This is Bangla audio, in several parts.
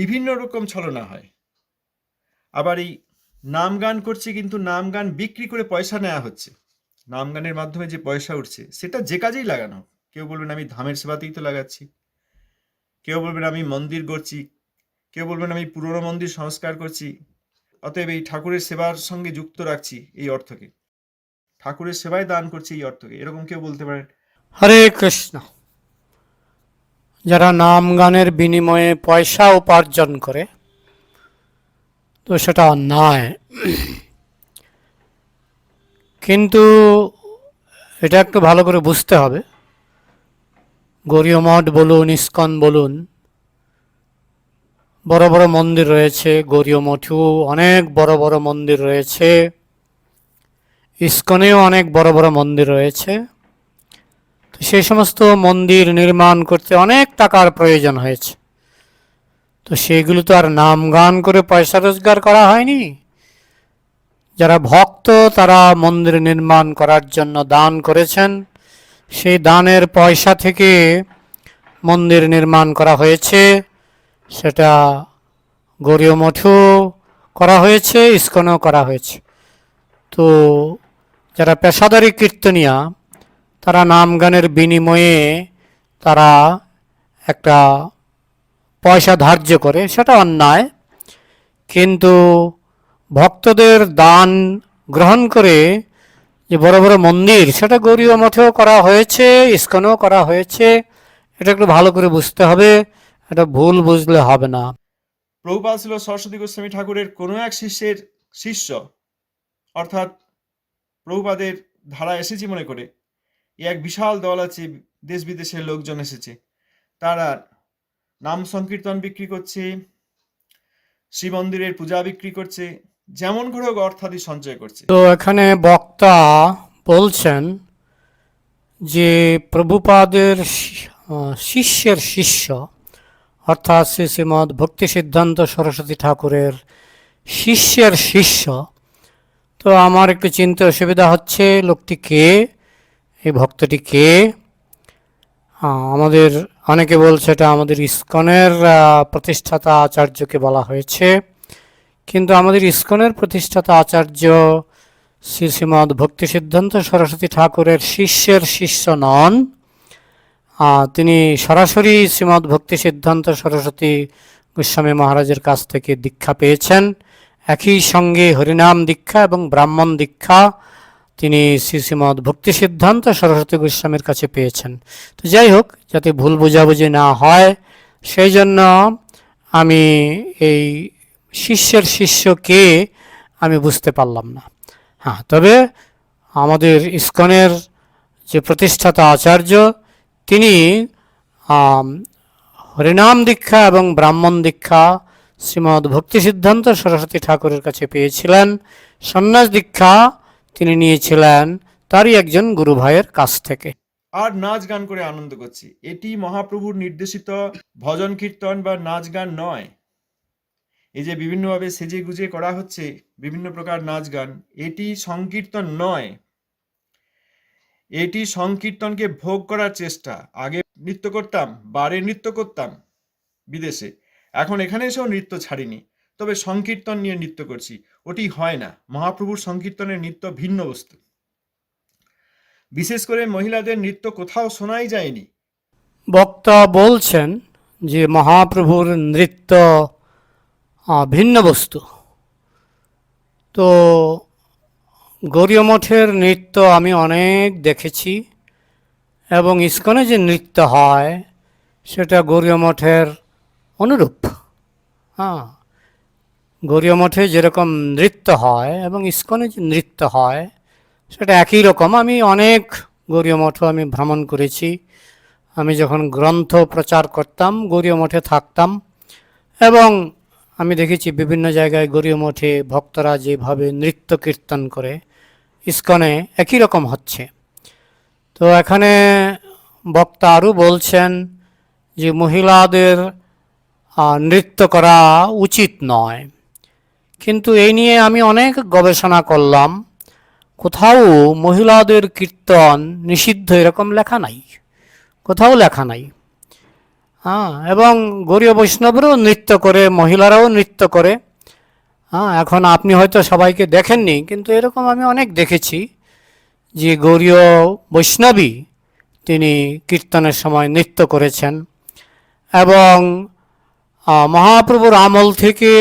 বিভিন্ন রকম ছলনা হয়। আবার এই নাম গান করছে কিন্তু নাম গান বিক্রি করে পয়সা নেওয়া হচ্ছে। নাম গানের মাধ্যমে যে পয়সা উঠছে, সেটা যে কাজেই লাগানো কেউ বলবেন, আমি ধামের সেবাতেই তো লাগাচ্ছি। কেউ বলবেন, আমি মন্দির করছি। কেউ বলবেন, আমি পুরনো মন্দির সংস্কার করছি। অতএব এই ঠাকুরের সেবার সঙ্গে যুক্ত রাখছি এই অর্থকে। ঠাকুরের সেবায় দান করছি এই অর্থকে। এরকম কেউ বলতে পারেন? হরে কৃষ্ণ। যারা নাম গানের বিনিময়ে পয়সা উপার্জন করে, তো সেটা অন্যায়। কিন্তু এটা একটু ভালো করে বুঝতে হবে। গৌরীয় মঠ বলুন, ইস্কন বলুন, বড় বড় মন্দির রয়েছে গৌরীয় মঠেও অনেক বড় বড় মন্দির রয়েছে, ইস্কনেও অনেক বড় বড় মন্দির রয়েছে। সেই সমস্ত মন্দির নির্মাণ করতে অনেক টাকার প্রয়োজন হয়েছে। তো সেগুলো তো আর নাম গান করে পয়সা রোজগার করা হয়নি। যারা ভক্ত, তারা মন্দির নির্মাণ করার জন্য দান করেছেন। সেই দানের পয়সা থেকে মন্দির নির্মাণ করা হয়েছে। সেটা গৌরীয় মঠেও করা হয়েছে, ইস্কনেও করা হয়েছে। তো যারা পেশাদারি কীর্তনিয়া তারা নাম গানের বিনিময়ে তারা একটা পয়সা ধার্য করে, সেটা অন্যায়। কিন্তু ভক্তদের দান গ্রহণ করে যে বড় বড় মন্দির, সেটা গৌরীয় মঠেও করা হয়েছে, ইস্কনেও করা হয়েছে। এটা একটু ভালো করে বুঝতে হবে, এটা ভুল বুঝলে হবে না। প্রভুপাল ছিল সরস্বতী গোস্বামী ঠাকুরের কোনো এক শিষ্যের শিষ্য। অর্থাৎ প্রভুপাদের ধারা এসেছি মনে করে। এক বিশাল দল আছে, দেশ বিদেশের লোকজন এসেছে। তারা নাম সংকীর্তন বিক্রি করছে, শ্রী মন্দিরের পূজা বিক্রি করছে, যেমন করে হোক অর্থাদি সঞ্চয় করছে। তো এখানে বক্তা বলছেন যে প্রভুপাদের শিষ্যের শিষ্য, অর্থাৎ শ্রী শ্রীমৎ ভক্তি সিদ্ধান্ত সরস্বতী ঠাকুরের শিষ্যের শিষ্য। তো আমার একটু চিনতে অসুবিধা হচ্ছে, লোকটি কে? এই ভক্তটি কে আমাদের অনেকে বলছে এটা আমাদের ইস্কনের প্রতিষ্ঠাতা আচার্যকে বলা হয়েছে। কিন্তু আমাদের ইস্কনের প্রতিষ্ঠাতা আচার্য শ্রী শ্রীমৎ ভক্তি সিদ্ধান্ত সরস্বতী ঠাকুরের শিষ্যের শিষ্য নন। তিনি সরাসরি শ্রীমৎ ভক্তি সিদ্ধান্ত সরস্বতী গোস্বামী মহারাজের কাছ থেকে দীক্ষা পেয়েছেন। একই সঙ্গে হরিনাম দীক্ষা এবং ব্রাহ্মণ দীক্ষা তিনি শ্রী শ্রীমৎ ভক্তি সিদ্ধান্ত সরস্বতী গোস্বামীর কাছে পেয়েছেন। তো যাই হোক, যাতে ভুল বোঝাবুঝি না হয়, সেই জন্য আমি এই শিষ্যের শিষ্য কে আমি বুঝতে পারলাম না। হ্যাঁ তবে আমাদের ইস্কনের যে প্রতিষ্ঠাতা আচার্য, তিনি হরিনাম দীক্ষা এবং ব্রাহ্মণ দীক্ষা শ্রীমৎ ভক্তি সিদ্ধান্ত সরস্বতী ঠাকুরের কাছে পেয়েছিলেন। সন্ন্যাস দীক্ষা তিনি নিয়েছিলেন তারই একজন গুরু ভাইয়ের কাছ থেকে। আর নাচ গান করে আনন্দ করছি। এটি মহাপ্রভুর নির্দেশিত ভজন কীর্তন বা নাচ গান নয়। এই যে বিভিন্নভাবে সেজে গুজে করা হচ্ছে, বিভিন্ন প্রকার নাচ গান, এটি সংকীর্তন নয়। এটি সংকীর্তনকে ভোগ করার চেষ্টা। আগে নৃত্য করতাম, বারে নৃত্য করতাম বিদেশে। এখন এখানে এসেও নৃত্য ছাড়িনি। তবে সংকীর্তন নিয়ে নৃত্য করছি। ওটি হয় না। মহাপ্রভুর সংকীর্তনের নৃত্য ভিন্ন বস্তু। বিশেষ করে মহিলাদের নৃত্য কোথাও শোনাই যায়নি। বক্তা বলছেন যে মহাপ্রভুর নৃত্য ভিন্ন বস্তু। তো গৌরীয় মঠের নৃত্য আমি অনেক দেখেছি এবং ইস্কনে যে নৃত্য হয়, সেটা গৌরীয় মঠের অনুরূপ। হ্যাঁ। গৌরীয় মঠে যেরকম নৃত্য হয় এবং ইস্কনে যে নৃত্য হয়, সেটা একই রকম। আমি অনেক গৌরীয় মঠও আমি ভ্রমণ করেছি। আমি যখন গ্রন্থ প্রচার করতাম, গৌরীয় মঠে থাকতাম এবং আমি দেখেছি বিভিন্ন জায়গায় গৌরীয় মঠে ভক্তরা যেভাবে নৃত্য কীর্তন করে, ইস্কনে একই রকম হচ্ছে। তো এখানে বক্তা আরও বলছেন যে মহিলাদের নৃত্য করা উচিত নয়। কিন্তু এই নিয়ে আমি অনেক গবেষণা করলাম। কোথাও মহিলাদের কীর্তন নিষিদ্ধ, এরকম লেখা নাই। কোথাও লেখা নাই। হ্যাঁ এবং গরীয় বৈষ্ণবরাও নৃত্য করে, মহিলারাও নৃত্য করে। হ্যাঁ এখন আপনি হয়তো সবাইকে দেখেননি, কিন্তু এরকম আমি অনেক দেখেছি যে গৌরীয় বৈষ্ণবী তিনি কীর্তনের সময় নৃত্য করেছেন। এবং মহাপ্রভুর আমল থেকে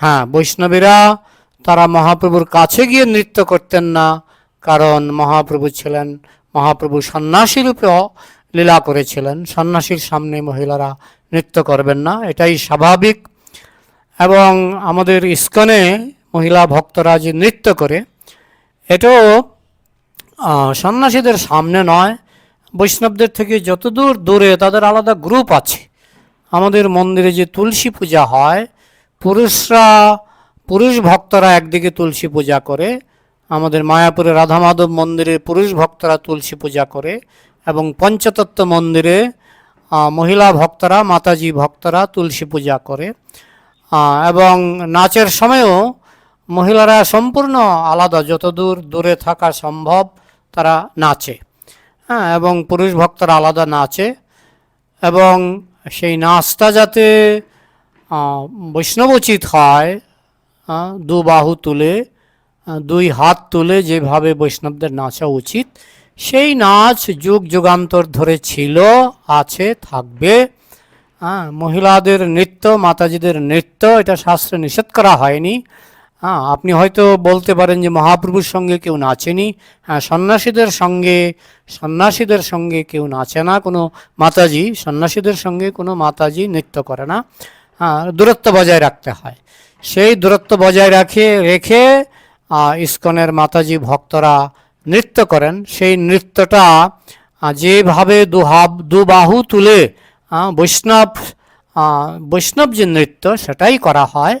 হ্যাঁ বৈষ্ণবীরা তারা মহাপ্রভুর কাছে গিয়ে নৃত্য করতেন না, কারণ মহাপ্রভু ছিলেন, মহাপ্রভু সন্ন্যাসী রূপেও লীলা করেছিলেন। সন্ন্যাসীর সামনে মহিলারা নৃত্য করবেন না, এটাই স্বাভাবিক। এবং আমাদের ইস্কনে মহিলা ভক্তরা যে নৃত্য করে, এটাও সন্ন্যাসীদের সামনে নয়, বৈষ্ণবদের থেকে যতদূর দূরে তাদের আলাদা গ্রুপ আছে। আমাদের মন্দিরে যে তুলসী পূজা হয়, পুরুষরা, পুরুষ ভক্তরা একদিকে তুলসী পূজা করে, আমাদের মায়াপুরে রাধা মাধব মন্দিরে পুরুষ ভক্তরা তুলসী পূজা করে এবং পঞ্চতত্ত্ব মন্দিরে মহিলা ভক্তরা, মাতাজি ভক্তরা তুলসী পূজা করে। এবং নাচের সময়ও মহিলারা সম্পূর্ণ আলাদা, যতদূর দূরে থাকা সম্ভব তারা নাচে। হ্যাঁ এবং পুরুষ ভক্তরা আলাদা নাচে। এবং সেই নাচটা যাতে বৈষ্ণবোচিত হয় দু বাহু তুলে দুই হাত তুলে যেভাবে বৈষ্ণবদের নাচা উচিত, সেই নাচ যুগ যুগান্তর ধরে ছিল, আছে, থাকবে। মহিলাদের নৃত্য, মাতাজিদের নৃত্য, এটা শাস্ত্রে নিষেধ করা হয়নি। হ্যাঁ আপনি হয়তো বলতে পারেন যে মহাপ্রভুর সঙ্গে কেউ নাচেনি। হ্যাঁ সন্ন্যাসীদের সঙ্গে সন্ন্যাসীদের সঙ্গে কেউ নাচে না। কোনো মাতাজি, সন্ন্যাসীদের সঙ্গে কোনো মাতাজি নৃত্য করে না। হ্যাঁ দূরত্ব বজায় রাখতে হয়। সেই দূরত্ব বজায় রাখে, রেখে ইস্কনের মাতাজি ভক্তরা নৃত্য করেন। সেই নৃত্যটা যেভাবে দুহাব দু বাহু তুলে বৈষ্ণব বৈষ্ণব যে নৃত্য সেটাই করা হয়।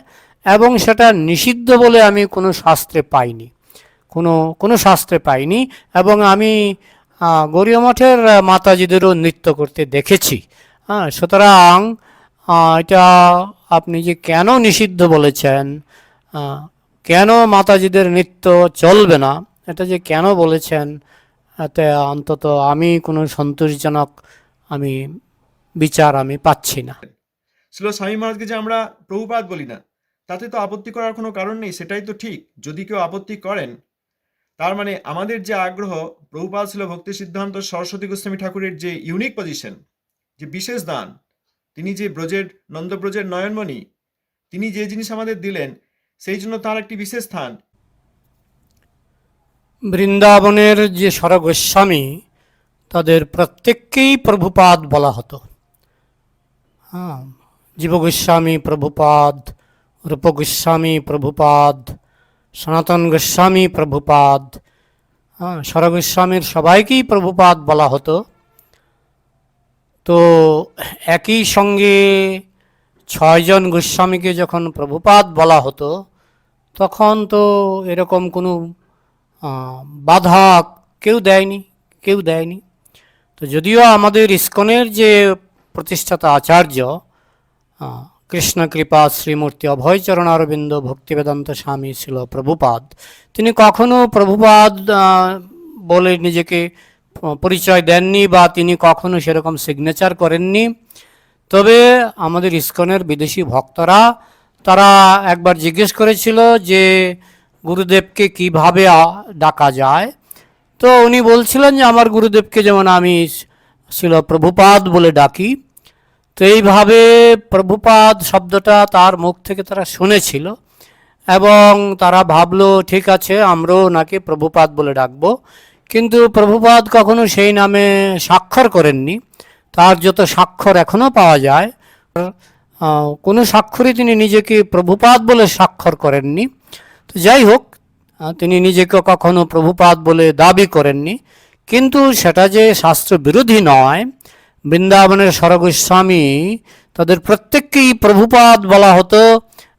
এবং সেটা নিষিদ্ধ বলে আমি কোনো শাস্ত্রে পাইনি। কোনো কোনো শাস্ত্রে পাইনি এবং আমি গৌরীয় মঠের মাতাজিদেরও নৃত্য করতে দেখেছি। হ্যাঁ সুতরাং এটা আপনি যে কেন নিষিদ্ধ বলেছেন কেন মাতাজিদের নৃত্য চলবে না, এটা যে কেন বলেছেন, এতে অন্তত আমি কোনো সন্তোষজনক আমি, বিচার আমি পাচ্ছি না। ছিল স্বামী মহারাজকে যে আমরা প্রভুপাত বলি না তাতে তো আপত্তি করার কোনো কারণ নেই, সেটাই তো ঠিক। যদি কেউ আপত্তি করেন, তার মানে আমাদের যে আগ্রহ, প্রভুপাল ছিল ভক্তি সিদ্ধান্ত, সরস্বতী গোস্বামী ঠাকুরের যে ইউনিক পজিশন যে বিশেষ দান, তিনি যে ব্রজের, নন্দব্রজের নয়নমণি, তিনি যে জিনিস আমাদের দিলেন, সেই জন্য তার একটি বিশেষ স্থান। বৃন্দাবনের যে স্বরগোস্বামী, তাদের প্রত্যেককেই প্রভুপাদ বলা হতো। হ্যাঁ জীবগোস্বামী, প্রভুপাদ রূপগোস্বামী প্রভুপাদ সনাতন গোস্বামী প্রভুপাদ। হ্যাঁ স্বরগোস্বামীর সবাইকেই প্রভুপাদ বলা হতো। তো একই সঙ্গে ছয়জন গোস্বামীকে যখন প্রভুপাদ বলা হতো, তখন তো এরকম কোনো বাধা কেউ দেয়নি কেউ দেয়নি। তো যদিও আমাদের ইস্কনের যে প্রতিষ্ঠাতা আচার্য আহ, কৃষ্ণ কৃপা শ্রীমূর্তি অভয়চরণ অরবিন্দ ভক্তিবেদান্ত স্বামী ছিল প্রভুপাদ। তিনি কখনো প্রভুপাদ বলে নিজেকে পরিচয় দেননি বা তিনি কখনো সেরকম সিগনেচার করেননি। তবে আমাদের ইস্কনের বিদেশি ভক্তরা তারা একবার জিজ্ঞেস করেছিল যে গুরুদেবকে কীভাবে ডাকা যায়। তো উনি বলছিলেন যে আমার গুরুদেবকে যেমন আমি ছিল প্রভুপাদ বলে ডাকি তো এইভাবে প্রভুপাদ শব্দটা তার মুখ থেকে তারা শুনেছিল এবং তারা ভাবলো, ঠিক আছে, আমরাও নাকি প্রভুপাদ বলে ডাকবো। কিন্তু প্রভুপাদ কখনো সেই নামে স্বাক্ষর করেননি। তার যত স্বাক্ষর এখনও পাওয়া যায় কোনো স্বাক্ষরই তিনি নিজেকে প্রভুপাদ বলে স্বাক্ষর করেননি। তো যাই হোক তিনি নিজেকে কখনো প্রভুপাদ বলে দাবি করেননি। কিন্তু সেটা যে শাস্ত্র বিরোধী নয় বৃন্দাবনের স্বরগোস্বামী, তাদের প্রত্যেককেই প্রভুপাদ বলা হতো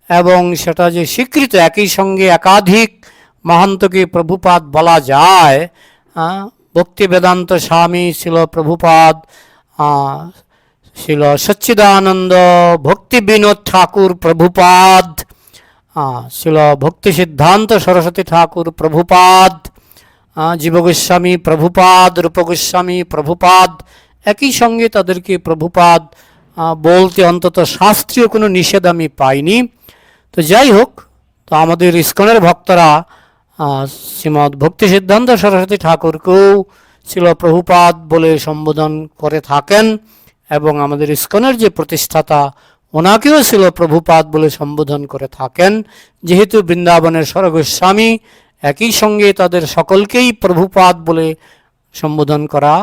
এবং সেটা যে স্বীকৃত একই সঙ্গে একাধিক মহান্তকে প্রভুপাদ বলা যায়। ভক্তি বেদান্ত স্বামী ছিল প্রভুপাদ ছিল সচ্চিদানন্দ ভক্তি বিনোদ ঠাকুর প্রভুপাদ ছিল ভক্তি সিদ্ধান্ত সরস্বতী ঠাকুর প্রভুপাদ জীবগোস্বামী প্রভুপাদ, রূপগোস্বামী প্রভুপাদ একই সঙ্গে তাদেরকে প্রভুপাদ বলতে অন্তত শাস্ত্রীয় কোনো নিষেধ আমি পাইনি। তো যাই হোক, তো আমাদের ইস্কনের ভক্তরা শ্রীমৎ ভক্তি সিদ্ধান্ত সরস্বতী ঠাকুরকেও ছিল প্রভুপাদ বলে সম্বোধন করে থাকেন এবং আমাদের ইস্কনের যে প্রতিষ্ঠাতা, ওনাকেও ছিল প্রভুপাদ বলে সম্বোধন করে থাকেন। যেহেতু বৃন্দাবনের স্বর্গস্বামী, একই সঙ্গে তাদের সকলকেই প্রভুপাদ বলে সম্বোধন করা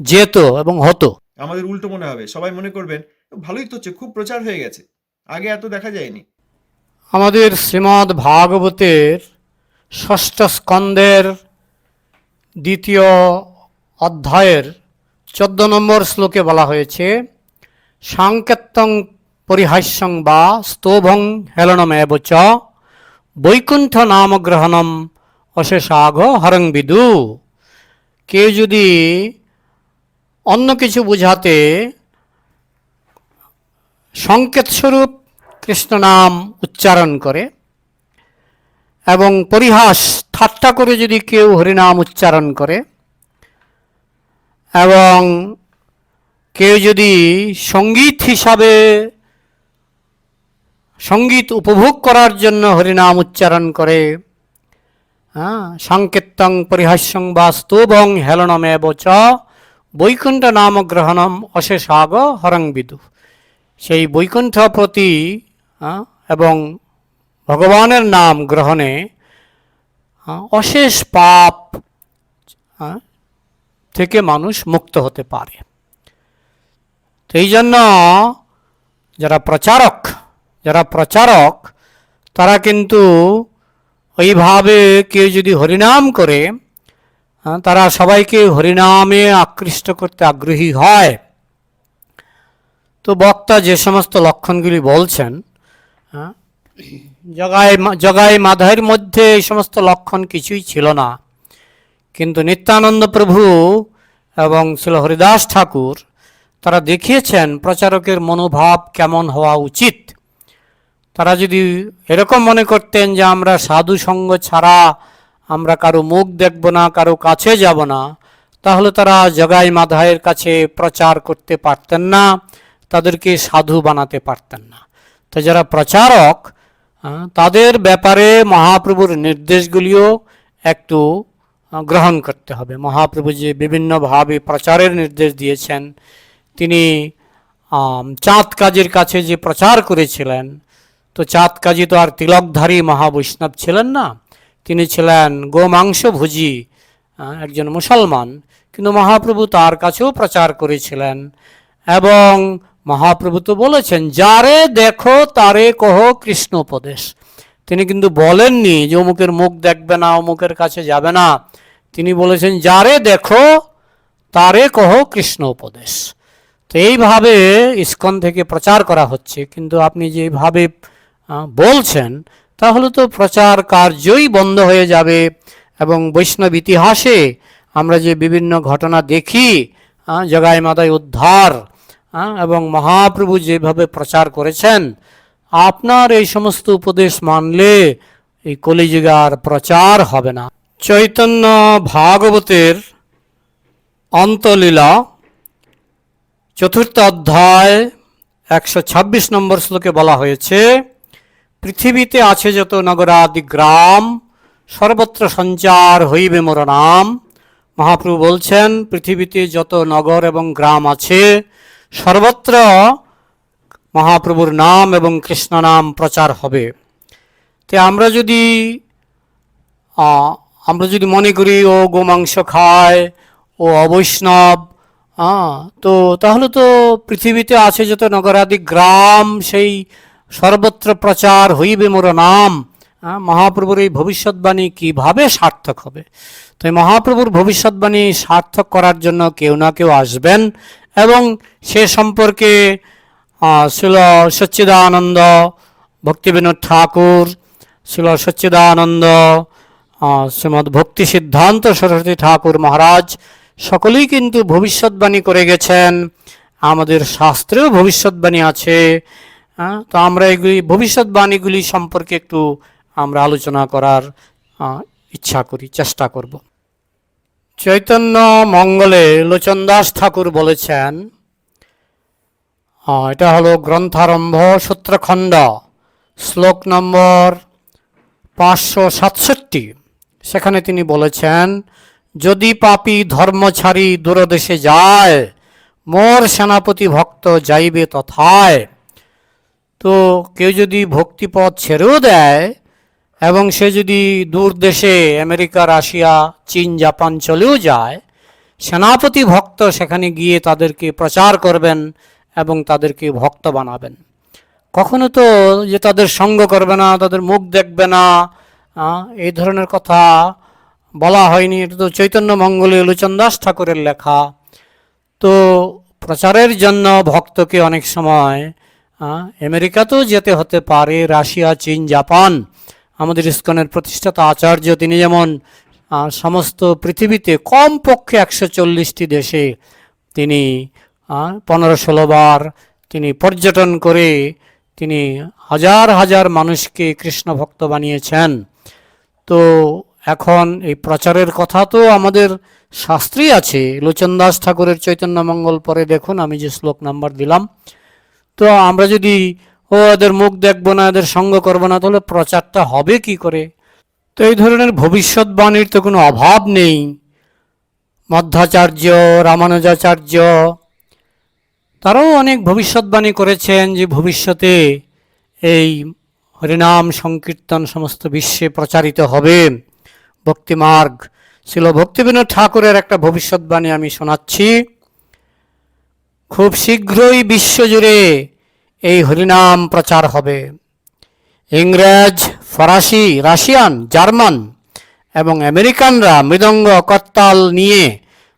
যেত এবং হতো। আমাদের উল্টো মনে হবে। সবাই মনে করবেন ভালোই তো হচ্ছে খুব প্রচার হয়ে গেছে। আগে এত দেখা যায়নি। আমাদের শ্রীমদ্ ভাগবতের ষষ্ঠ স্কন্দের দ্বিতীয় অধ্যায়ের চোদ্দ নম্বর শ্লোকে বলা হয়েছে সাংকেত্যং পরিহাস্যং বা স্তোভং হেলনমেব চ বৈকুণ্ঠ নামগ্রহণম অশেষাঘ হরং বিদু। কেউ যদি অন্য কিছু বুঝাতে সংকেতস্বরূপ কৃষ্ণ নাম উচ্চারণ করে এবং পরিহাস ঠাট্টা করে যদি কেউ হরিনাম উচ্চারণ করে এবং কেউ যদি সংগীত হিসাবে সংগীত উপভোগ করার জন্য হরিনাম উচ্চারণ করে হ্যাঁ সংকেতং পরিহাস্যং বা স্তোভং হেলনমেব চ বৈকুণ্ঠ নাম গ্রহণম অশেষাগ হরং বিদু। সেই বৈকুণ্ঠ প্রতি এবং ভগবানের নাম গ্রহণে অশেষ পাপ থেকে মানুষ মুক্ত হতে পারে। এই জন্য যারা প্রচারক যারা প্রচারক, তারা কিন্তু ওইভাবে কেউ যদি হরিনাম করে তারা সবাইকে হরিনামে আকৃষ্ট করতে আগ্রহী হয়। তো বক্তা যে সমস্ত লক্ষণগুলি বলছেন হ্যাঁ, জগায় জগায় মাধায়ের মধ্যে এই সমস্ত লক্ষণ কিছুই ছিল না। কিন্তু নিত্যানন্দ প্রভু এবং শিল হরিদাস ঠাকুর তারা দেখিয়েছেন প্রচারকের মনোভাব কেমন হওয়া উচিত। তারা যদি এরকম মনে করতেন যে আমরা সাধু সঙ্গ ছাড়া আমরা কারও মুখ দেখব না, কারও কাছে যাব না, তাহলে তারা জগাই মাধায়ের কাছে প্রচার করতে পারতেন না, তাদেরকে সাধু বানাতে পারতেন না। তো যারা প্রচারক তাদের ব্যাপারে মহাপ্রভুর নির্দেশগুলিও একটু গ্রহণ করতে হবে। মহাপ্রভু যে বিভিন্নভাবে প্রচারের নির্দেশ দিয়েছেন, তিনি চাঁদ কাজের কাছে যে প্রচার করেছিলেন, তো চাঁদ কাজী তো আর তিলকধারী মহাবৈষ্ণব ছিলেন না। তিনি ছিলেন গোমাংস ভুজি একজন মুসলমান। কিন্তু মহাপ্রভু তার কাছেও প্রচার করেছিলেন। এবং মহাপ্রভু তো বলেছেন, যারে দেখো তারে কহ কৃষ্ণ উপদেশ। তিনি কিন্তু বলেননি যে অমুকের মুখ দেখবে না, অমুকের কাছে যাবে না। তিনি বলেছেন, যারে দেখো তারে কহ কৃষ্ণ উপদেশ। তো এইভাবে ইস্কন থেকে প্রচার করা হচ্ছে। কিন্তু আপনি যেভাবে বলছেন তাহলে তো প্রচার কার্যই বন্ধ হয়ে যাবে। এবং বৈষ্ণব ইতিহাসে আমরা যে বিভিন্ন ঘটনা দেখি জগাই মাদায় উদ্ধার এবং মহাপ্রভু যেভাবে প্রচার করেছেন, আপনার এই সমস্ত উপদেশ মানলে এই কলিযুগার প্রচার হবে না। চৈতন্য ভাগবতের অন্তলীলা, চতুর্থ অধ্যায়, একশো ছাব্বিশ নম্বর শ্লোকে বলা হয়েছে পৃথিবীতে আছে যত নগরাদি গ্রাম, সর্বত্র সঞ্চার হইবে মোর নাম। মহাপ্রভু বলছেন, পৃথিবীতে যত নগর এবং গ্রাম আছে, সর্বত্র মহাপ্রভুর নাম এবং কৃষ্ণ নাম প্রচার হবে। তে আমরা যদি আমরা যদি মনে করি, ও গোমাংস খায়, ও অবৈষ্ণব তো তাহলে তো পৃথিবীতে আছে যত নগরাদি গ্রাম, সেই সর্বত্র প্রচার হইবে মোর নাম। মহাপ্রভুর এই ভবিষ্যৎবাণী কীভাবে সার্থক হবে? তো মহাপ্রভুর ভবিষ্যৎবাণী সার্থক করার জন্য কেউ না কেউ আসবেন এবং সে সম্পর্কে শিল সচ্চিদানন্দ ভক্তিবিনোদ ঠাকুর শিল সচ্চিদানন্দ আহ, শ্রীমৎ ভক্তি সিদ্ধান্ত সরস্বতী ঠাকুর মহারাজ সকলেই কিন্তু ভবিষ্যৎবাণী করে গেছেন। আমাদের শাস্ত্রেও ভবিষ্যৎবাণী আছে। হ্যাঁ, তো আমরা এগুলি ভবিষ্যৎবাণীগুলি সম্পর্কে একটু আমরা আলোচনা করার ইচ্ছা করি চেষ্টা করব। চৈতন্য মঙ্গলে লোচন দাস ঠাকুর বলেছেন এটা হলো গ্রন্থারম্ভ সূত্রখণ্ড শ্লোক নম্বর পাঁচশো সাতষট্টি। সেখানে তিনি বলেছেন যদি পাপী ধর্ম ছাড়ি দূরদেশে যায় মোর সেনাপতি ভক্ত যাইবে তথায়। তো কেউ যদি ভক্তিপথ ছেড়েও দেয় এবং সে যদি দূর দেশে আমেরিকা, রাশিয়া, চীন, জাপান চলেও যায়, সেনাপতি ভক্ত সেখানে গিয়ে তাদেরকে প্রচার করবেন এবং তাদেরকে ভক্ত বানাবেন। কখনো তো যে তাদের সঙ্গ করবে না, তাদের মুখ দেখবে না এই ধরনের কথা বলা হয়নি। এটা তো চৈতন্য মঙ্গলে লোচন দাস ঠাকুরের লেখা। তো প্রচারের জন্য ভক্তকে অনেক সময় আমেরিকাতেও যেতে হতে পারে রাশিয়া, চীন, জাপান। আমাদের ইস্কনের প্রতিষ্ঠাতা আচার্য তিনি যেমন সমস্ত পৃথিবীতে কমপক্ষে একশো চল্লিশটি দেশে তিনি পনেরো ষোলো বার তিনি পর্যটন করে তিনি হাজার হাজার মানুষকে কৃষ্ণ ভক্ত বানিয়েছেন। তো এখন এই প্রচারের কথা তো আমাদের শাস্ত্রেই আছে। লোচন দাস ঠাকুরের চৈতন্য মঙ্গল পরে দেখুন, আমি যে শ্লোক নাম্বার দিলাম তো আমরা যদি, ও, এদের মুখ দেখব না, এদের সঙ্গ করব না, তাহলে প্রচারটা হবে কি করে? তো এই ধরনের ভবিষ্যৎবাণীর তো কোনো অভাব নেই। মধ্যাচার্য, রামানুজাচার্য, তারাও অনেক ভবিষ্যৎবাণী করেছেন যে ভবিষ্যতে এই হরিনাম, সংকীর্তন সমস্ত বিশ্বে প্রচারিত হবে। ভক্তিমার্গ ছিল ভক্তিবিনোদ ঠাকুরের একটা ভবিষ্যৎবাণী আমি শোনাচ্ছি। খুব শীঘ্রই বিশ্বজুড়ে এই হরিনাম প্রচার হবে। ইংরেজ, ফরাসি, রাশিয়ান, জার্মান এবং আমেরিকানরা মৃদঙ্গ করতাল নিয়ে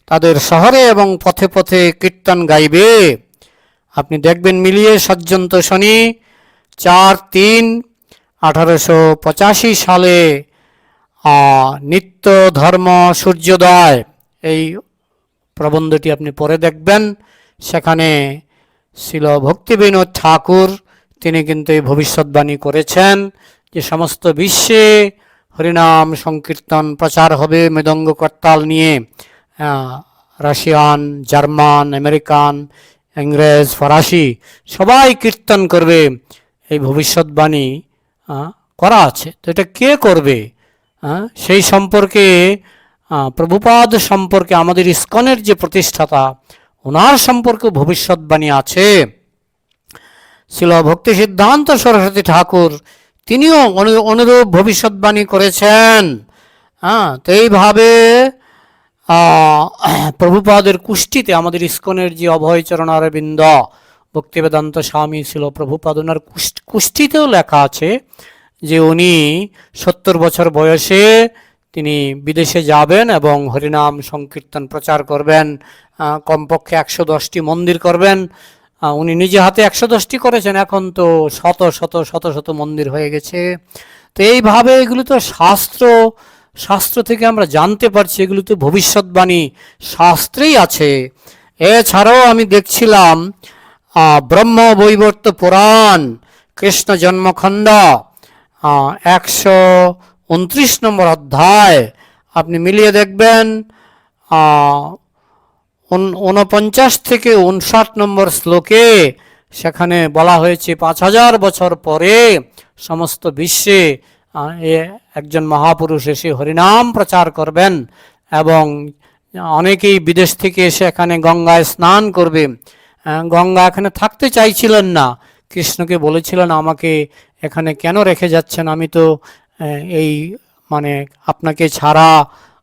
তাদের শহরে এবং পথে পথে কীর্তন গাইবে। আপনি দেখবেন মিলিয়ে সজ্জন্ত শনি চার তিন আঠারোশো পঁচাশি সালে নিত্য ধর্ম সূর্যোদয়, এই প্রবন্ধটি আপনি পড়ে দেখবেন। সেখানে ছিল ভক্তিবিনোদ ঠাকুর, তিনি কিন্তু এই ভবিষ্যৎবাণী করেছেন যে সমস্ত বিশ্বে হরিনাম সংকীর্তন প্রচার হবে মৃদঙ্গ করতাল নিয়ে। রাশিয়ান, জার্মান, আমেরিকান, ইংরেজ, ফরাসি সবাই কীর্তন করবে, এই ভবিষ্যৎবাণী করা আছে। তো এটা কে করবে? সেই সম্পর্কে প্রভুপাদ সম্পর্কে আমাদের ইস্কনের যে প্রতিষ্ঠাতা ওনার সম্পর্কে ভবিষ্যৎবাণী আছে। ছিল ভক্তি সিদ্ধান্ত সরস্বতী ঠাকুর, তিনিও অনু- অনুরূপ ভবিষ্যৎবাণী করেছেন। হ্যাঁ তো এইভাবে প্রভুপাদের কুষ্টিতে আমাদের ইস্কনের যে অভয়চরণ অরবিন্দ, ভক্তিবেদান্ত স্বামী ছিল প্রভুপাদ, ওনার কুষ্টিতেও লেখা আছে যে উনি সত্তর বছর বয়সে তিনি বিদেশে যাবেন এবং হরিনাম সংকীর্তন প্রচার করবেন কমপক্ষে একশো দশটি মন্দির করবেন। উনি নিজে হাতে একশো দশটি করেছেন, এখন তো শত শত শত শত মন্দির হয়ে গেছে। তো এইভাবে এগুলো তো শাস্ত্র শাস্ত্র থেকে আমরা জানতে পারছি, এগুলো তো ভবিষ্যৎবাণী শাস্ত্রেই আছে। এছাড়াও আমি দেখছিলাম ব্রহ্ম বৈবর্ত পুরাণ, কৃষ্ণ জন্মখণ্ড একশো উনত্রিশ নম্বর অধ্যায়। আপনি মিলিয়ে দেখবেন আহ, উন- ঊনপঞ্চাশ থেকে উনষাট নম্বর শ্লোকে সেখানে বলা হয়েছে পাঁচ হাজার বছর পরে সমস্ত বিশ্বে একজন মহাপুরুষ এসে হরিনাম প্রচার করবেন এবং অনেকেই বিদেশ থেকে এসে এখানে গঙ্গায় স্নান করবে। গঙ্গা এখানে থাকতে চাইছিলেন না। কৃষ্ণকে বলেছিলেন আমাকে এখানে কেন রেখে যাচ্ছেন? আমি তো এই মানে আপনাকে ছাড়া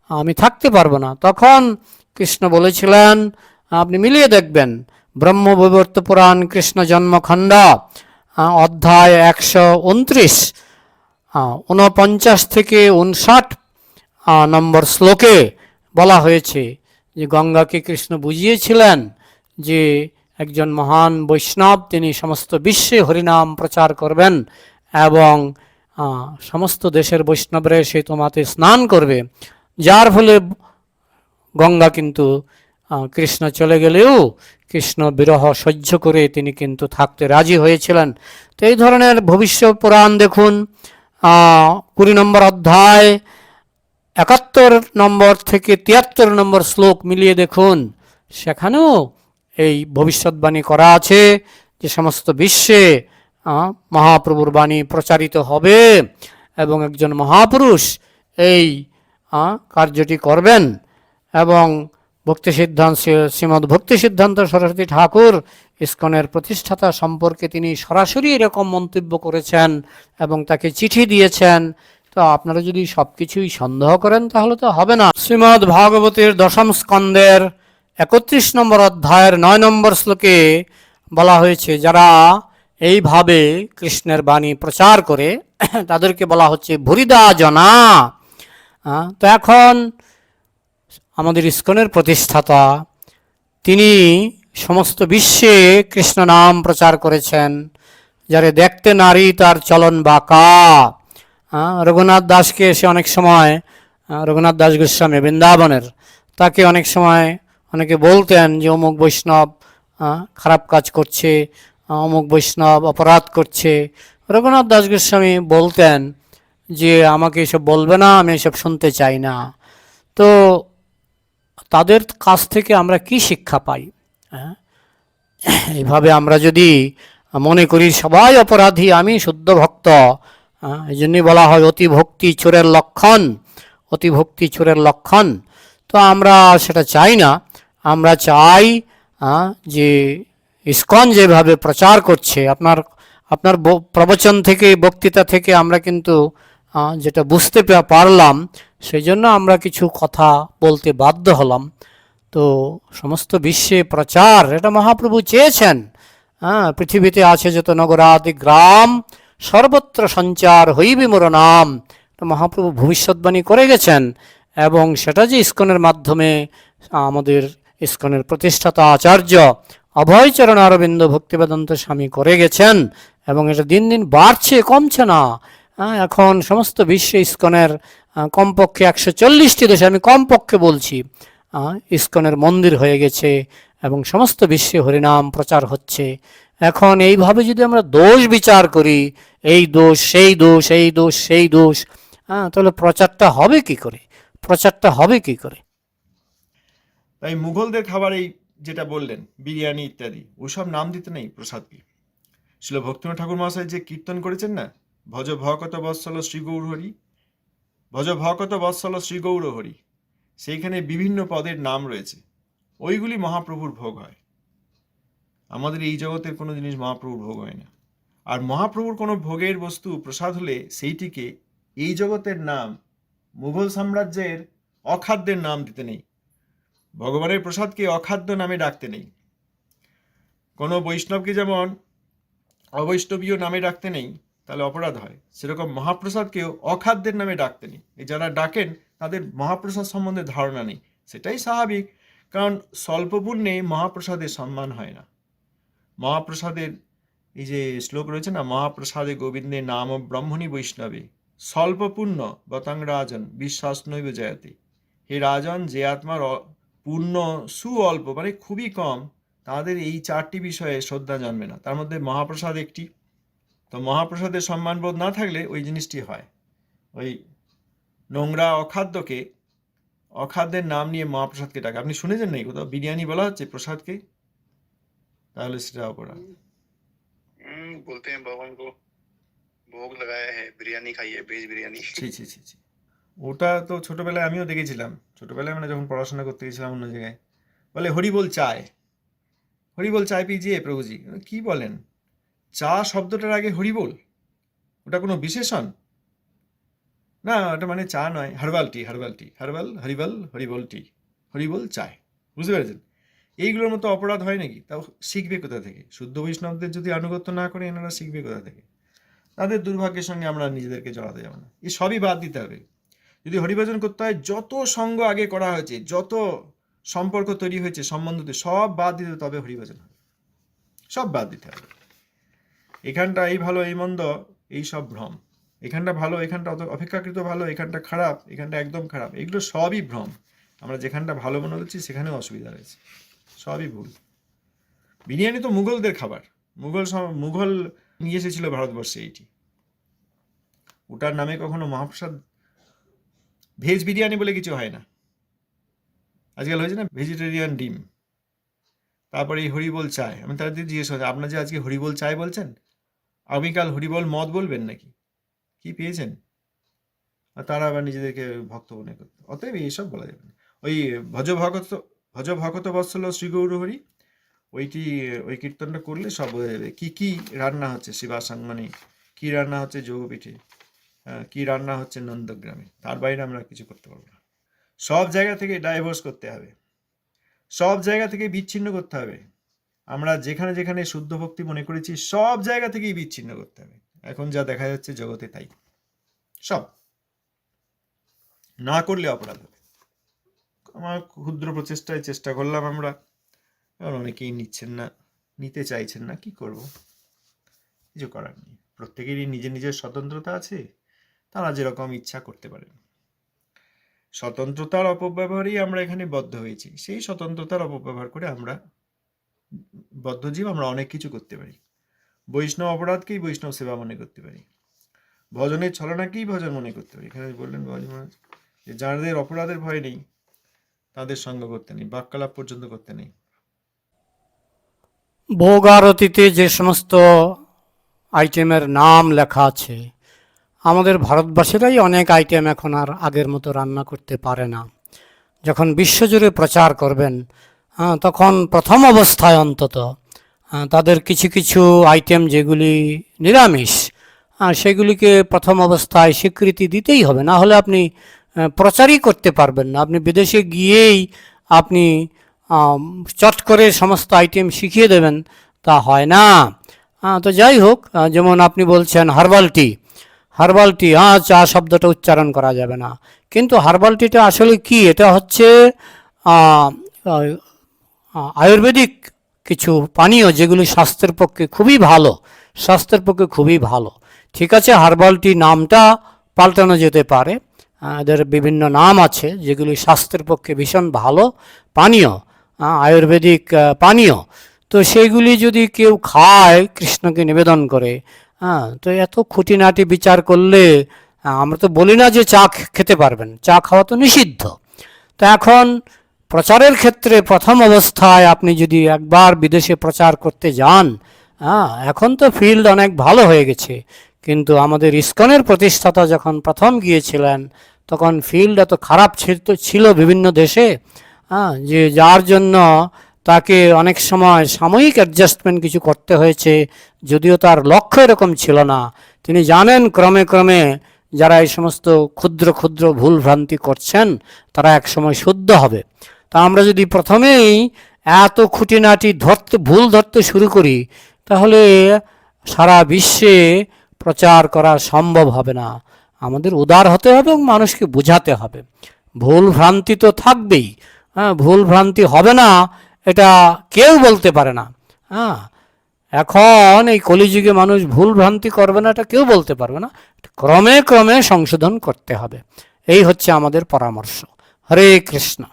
আমি থাকতে পারব না। তখন কৃষ্ণ বলেছিলেন, আপনি মিলিয়ে দেখবেন, ব্রহ্মবৈবর্ত পুরাণ, কৃষ্ণ জন্মখণ্ড অধ্যায় একশো উনত্রিশ ঊনপঞ্চাশ থেকে উনষাট নম্বর শ্লোকে বলা হয়েছে যে গঙ্গাকে কৃষ্ণ বুঝিয়েছিলেন যে একজন মহান বৈষ্ণব, তিনি সমস্ত বিশ্বে হরিনাম প্রচার করবেন এবং সমস্ত দেশের বৈষ্ণবরা সে তোমাতে স্নান করবে। যার ফলে গঙ্গা কিন্তু কৃষ্ণ চলে গেলেও কৃষ্ণ বিরহ সহ্য করে তিনি কিন্তু থাকতে রাজি হয়েছিলেন। তো এই ধরনের ভবিষ্য পুরাণ দেখুন কুড়ি নম্বর অধ্যায়, একাত্তর নম্বর থেকে তিয়াত্তর নম্বর শ্লোক মিলিয়ে দেখুন। সেখানেও এই ভবিষ্যৎবাণী করা আছে যে সমস্ত বিশ্বে মহাপ্রভুর বাণী প্রচারিত হবে এবং একজন মহাপুরুষ এই কার্যটি করবেন এবং ভক্তি সিদ্ধান্ত শ্রীমৎ ভক্তি সিদ্ধান্ত সরস্বতী ঠাকুর ইস্কনের প্রতিষ্ঠাতা সম্পর্কে তিনি সরাসরি এরকম মন্তব্য করেছেন এবং তাকে চিঠি দিয়েছেন। তো আপনারা যদি সব কিছুই সন্দেহ করেন তাহলে তো হবে না। শ্রীমৎ ভাগবতীর দশম স্কন্দের একত্রিশ নম্বর অধ্যায়ের নয় নম্বর শ্লোকে বলা হয়েছে, যারা এইভাবে কৃষ্ণের বাণী প্রচার করে তাদেরকে বলা হচ্ছে, ভুরিদা জনা। তো এখন আমাদের ইস্কনের প্রতিষ্ঠাতা, তিনি সমস্ত বিশ্বে কৃষ্ণ নাম প্রচার করেছেন। যারে দেখতে নারী তার চলন বাঁকা। রঘুনাথ দাসকে এসে অনেক সময় রঘুনাথ দাস গোস্বামী বৃন্দাবনের, তাকে অনেক সময় অনেকে বলতেন যে, অমুক বৈষ্ণব খারাপ কাজ করছে। অমুক বৈষ্ণব অপরাধ করছে। রঘুনাথ দাস গোস্বামী বলতেন যে আমাকে এসব বলবে না আমি এসব শুনতে চাই না। তো তাদের কাছ থেকে আমরা কি শিক্ষা পাই? হ্যাঁ? এইভাবে আমরা যদি মনে করি সবাই অপরাধী আমি শুদ্ধ ভক্ত। হ্যাঁ, এই জন্যই বলা হয় অতি ভক্তি চোরের লক্ষণ অতি ভক্তি চোরের লক্ষণ। তো আমরা সেটা চাই না। আমরা চাই হ্যাঁ, যে ইস্কন যেভাবে প্রচার করছে, আপনার আপনার প্রবচন থেকে, বক্তৃতা থেকে আমরা কিন্তু যেটা বুঝতে পারলাম সেই জন্য আমরা কিছু কথা বলতে বাধ্য হলাম। তো সমস্ত বিশ্বে প্রচার, এটা মহাপ্রভু চেয়েছেন। হ্যাঁ পৃথিবীতে আছে যত নগরাদি গ্রাম, সর্বত্র সঞ্চার হইবে মোর নাম। মহাপ্রভু ভবিষ্যৎবাণী করে গেছেন, এবং সেটা যে ইস্কনের মাধ্যমে, আমাদের ইস্কনের প্রতিষ্ঠাতা আচার্য অভয়চরণ অরবিন্দ ভক্তিবেদান্ত স্বামী করে গেছেন এবং এটা দিন দিন বাড়ছে, কমছে না। এখন সমস্ত বিশ্বে ইস্কনের কমপক্ষে একশো চল্লিশটি দেশে, আমি কমপক্ষে বলছি ইস্কনের মন্দির হয়ে গেছে এবং সমস্ত বিশ্বে হরিনাম প্রচার হচ্ছে। এখন এইভাবে যদি আমরা দোষ বিচার করি, এই দোষ, সেই দোষ, এই দোষ, সেই দোষ হ্যাঁ তাহলে প্রচারটা হবে কি করে? প্রচারটা হবে কি করে? তাই মুঘলদের খাবার এই যেটা বললেন, বিরিয়ানি ইত্যাদি। ওসব নাম দিতে নেই প্রসাদকে। ছিল ভক্তিনাথ ঠাকুর মহাশয় যে কীর্তন করেছেন না, ভজ ভকত বৎসল শ্রী গৌর হরি, ভজ ভকত বৎসল শ্রী গৌর হরি, সেইখানে বিভিন্ন পদের নাম রয়েছে। ওইগুলি মহাপ্রভুর ভোগ হয়। আমাদের এই জগতের কোনো জিনিস মহাপ্রভুর ভোগ হয় না। আর মহাপ্রভুর কোনো ভোগের বস্তু প্রসাদ হলে সেইটিকে এই জগতের নাম, মুঘল সাম্রাজ্যের অখাদ্যের নাম দিতে নেই। ভগবানের প্রসাদকে অখাদ্য নামে ডাকতে নেই। কোনো বৈষ্ণবকে যেমন অবৈষ্ণবীয় নামে ডাকতে নেই, তাহলে অপরাধ হয়। সেরকম মহাপ্রসাদকেও অখাদ্যের নামে ডাকতে নেই। এই যারা ডাকেন, তাদের মহাপ্রসাদ সম্বন্ধে ধারণা নেই। সেটাই স্বাভাবিক, কারণ স্বল্প পুণ্যে মহাপ্রসাদের সম্মান হয় না। মহাপ্রসাদের এই যে শ্লোক রয়েছে না, মহাপ্রসাদে গোবিন্দে নাম ব্রহ্মণী বৈষ্ণবে স্বল্প পুণ্য বতাং রাজন, বিশ্বাস নৈব জয়তে। হে রাজন, যে আত্মার পূর্ণ সু অল্প মানে খুবই কম তাদের এই চারটি বিষয়ে শ্রদ্ধা জন্মে না। তার মধ্যে মহাপ্রসাদ একটি। তো মহাপ্রসাদের সম্মানবোধ না থাকলে ওই জিনিসটি হয়। ওই নোংরা অখাদ্যকে অখাদ্যের নাম নিয়ে মহাপ্রসাদকে ডাকে। আপনি শুনেছেন নাই কোথাও? বিরিয়ানি বলা হচ্ছে প্রসাদকে? তাহলে সেটা অপরাধ। বলতে ভগবান ভোগ লাগায় হ্যাঁ বিরিয়ানি খাইয়ে ভেজ বিরিয়ানি। ছি ছি ছি ছি। ওটা তো ছোটবেলায় আমিও দেখেছিলাম। ছোটবেলায় মানে যখন পড়াশোনা করতে গেছিলাম অন্য জায়গায়। বলে হরিবোল চায়। হরিবোল চায় পিজিয়ে প্রভুজি। কি বলেন? চা শব্দটার আগে হরিবোল ওটা কোনো বিশেষণ? না, ওটা মানে চা নয়, herbal tea herbal tea, herbal, horrible, Haribol tea হরিবোল চায়। বুঝতে পেরেছেন? এইগুলোর মতো অপরাধ হয় নাকি? তাও শিখবে কোথা থেকে? শুদ্ধ বৈষ্ণবদের যদি আনুগত্য না করে, এনারা শিখবে কোথা থেকে? তাদের দুর্ভাগ্যের সঙ্গে আমরা নিজেদেরকে জড়াতে যাব না। এই সবই বাদ দিতে হবে। যদি হরিভজন করতে হয় যত সঙ্গ আগে করা হয়েছে যত সম্পর্ক তৈরি হয়েছে সম্বন্ধ তৈরি, সব বাদ দিতে তবে হরিভজন হবে। সব বাদ দিতে হবে। এখানটা এই ভালো এই মন্দ এই সব ভ্রম। এখানটা ভালো এখানটা অত অপেক্ষাকৃত ভালো এখানটা খারাপ এখানটা একদম খারাপ এগুলো সবই ভ্রম। আমরা যেখানটা ভালো মনে হচ্ছি সেখানেও অসুবিধা রয়েছে। সবই ভুল। বিরিয়ানি তো মুঘলদের খাবার। মুঘল মুঘল নিয়ে এসেছিল ভারতবর্ষে এইটি ওটার নামে কখনো মহাপ্রসাদ ভেজ বিরিয়ানি বলে কিছু হয় না। আজকাল হয়েছে না ভেজিটেরিয়ান ডিম। তারপরে এই হরিবোল চায়। আমি তাদের জিজ্ঞেস করছি, আপনার যে আজকে হরিবোল চায় বলছেন, আগামীকাল হরিবোল মদ বলবেন নাকি? কি পেয়েছেন? আর তারা আবার নিজেদেরকে ভক্ত মনে করতো। অতএব এইসব বলা যাবে না। ওই ভজ ভগত ভজ ভগত বৎসল শ্রী গৌর হরি, ওইটি, ওই কীর্তনটা করলে সব বোঝা যাবে। কী কী রান্না হচ্ছে? শিবাসাঙ্গনে কী রান্না হচ্ছে? যোগপীঠে কি রান্না হচ্ছে নন্দগ্রামে, তার বাইরে আমরা কিছু করতে পারব না। সব জায়গা থেকে ডাইভোর্স করতে হবে। সব জায়গা থেকে বিচ্ছিন্ন করতে হবে। আমরা যেখানে যেখানে শুদ্ধ ভক্তি মনে করেছি, সব জায়গা থেকেই বিচ্ছিন্ন করতে হবে। এখন যা দেখা যাচ্ছে জগতে তাই। সব। না করলে অপরাধ হবে। আমার ক্ষুদ্র প্রচেষ্টায় চেষ্টা করলাম আমরা। এবার অনেকেই নিচ্ছেন না, নিতে চাইছেন না, কি করব? কিছু করার নেই। প্রত্যেকেরই নিজের নিজের স্বতন্ত্রতা আছে। তারা যেরকম ইচ্ছা করতে পারেন স্বতন্ত্রতার অপব্যবহারেই আমরা এখানে বদ্ধ হয়েছি। সেই স্বতন্ত্রতার অপব্যবহার করে আমরা বদ্ধজীব আমরা অনেক কিছু করতে পারি। বৈষ্ণব অপরাধকেই বৈষ্ণব সেবা মনে করতে পারি। ভজনের ছলনাকেই ভজন মনে করতে পারি। এখানে বললেন মহারাজ যে, যাদের অপরাধের ভয় নেই, তাদের সঙ্গ করতে নেই বাক্যালাপ পর্যন্ত করতে নেই। ভোগ আরতিতে যে সমস্ত আইটেমের নাম লেখা আছে আমাদের ভারতবাসীরাই অনেক আইটেম এখন আর আগের মতো রান্না করতে পারে না। যখন বিশ্বজুড়ে প্রচার করবেন তখন প্রথম অবস্থায় অন্তত তাদের কিছু কিছু আইটেম যেগুলি নিরামিষ সেগুলিকে প্রথম অবস্থায় স্বীকৃতি দিতেই হবে। না হলে আপনি প্রচারই করতে পারবেন না। আপনি বিদেশে গিয়েই আপনি চট করে সমস্ত আইটেম শিখিয়ে দেবেন, তা হয় না। তো যাই হোক যেমন আপনি বলছেন হার্বাল টি হার্বাল টি হ্যাঁ চা শব্দটা উচ্চারণ করা যাবে না। কিন্তু হার্বাল টিটা আসলে কি? এটা হচ্ছে আয়ুর্বেদিক কিছু পানীয় যেগুলি স্বাস্থ্যের পক্ষে খুবই ভালো। স্বাস্থ্যের পক্ষে খুবই ভালো। ঠিক আছে হার্বাল টি নামটা পাল্টানো যেতে পারে। এদের বিভিন্ন নাম আছে যেগুলি স্বাস্থ্যের পক্ষে ভীষণ ভালো পানীয় আয়ুর্বেদিক পানীয়। তো সেইগুলি যদি কেউ খায়, কৃষ্ণকে নিবেদন করে হ্যাঁ তো এত খুঁটিনাটি বিচার করলে আমরা তো বলি না যে চা খেতে পারবেন। চা খাওয়া তো নিষিদ্ধ। তো এখন প্রচারের ক্ষেত্রে প্রথম অবস্থায় আপনি যদি একবার বিদেশে প্রচার করতে যান হ্যাঁ এখন তো ফিল্ড অনেক ভালো হয়ে গেছে। কিন্তু আমাদের ইস্কনের প্রতিষ্ঠাতা যখন প্রথম গিয়েছিলেন, তখন ফিল্ড এত খারাপ ছিল বিভিন্ন দেশে হ্যাঁ যে যার জন্য তাকে অনেক সময় সাময়িক অ্যাডজাস্টমেন্ট কিছু করতে হয়েছে। যদিও তার লক্ষ্য এরকম ছিল না, তিনি জানেন ক্রমে ক্রমে যারা এই সমস্ত ক্ষুদ্র ক্ষুদ্র ভুল ভ্রান্তি করছেন, তারা একসময় শুদ্ধ হবে। তা আমরা যদি প্রথমেই এত খুঁটিনাটি ধরতে, ভুল ধরতে শুরু করি, তাহলে সারা বিশ্বে প্রচার করা সম্ভব হবে না। আমাদের উদার হতে হবে এবং মানুষকে বোঝাতে হবে। ভুল ভ্রান্তি তো থাকবেই। হ্যাঁ ভুল ভ্রান্তি হবে না, এটা কেউ বলতে পারে না। হ্যাঁ এখন এই কলিযুগে মানুষ ভুল ভ্রান্তি করবে না, এটা কেউ বলতে পারবে না। ক্রমে ক্রমে সংশোধন করতে হবে। এই হচ্ছে আমাদের পরামর্শ। হরে কৃষ্ণ।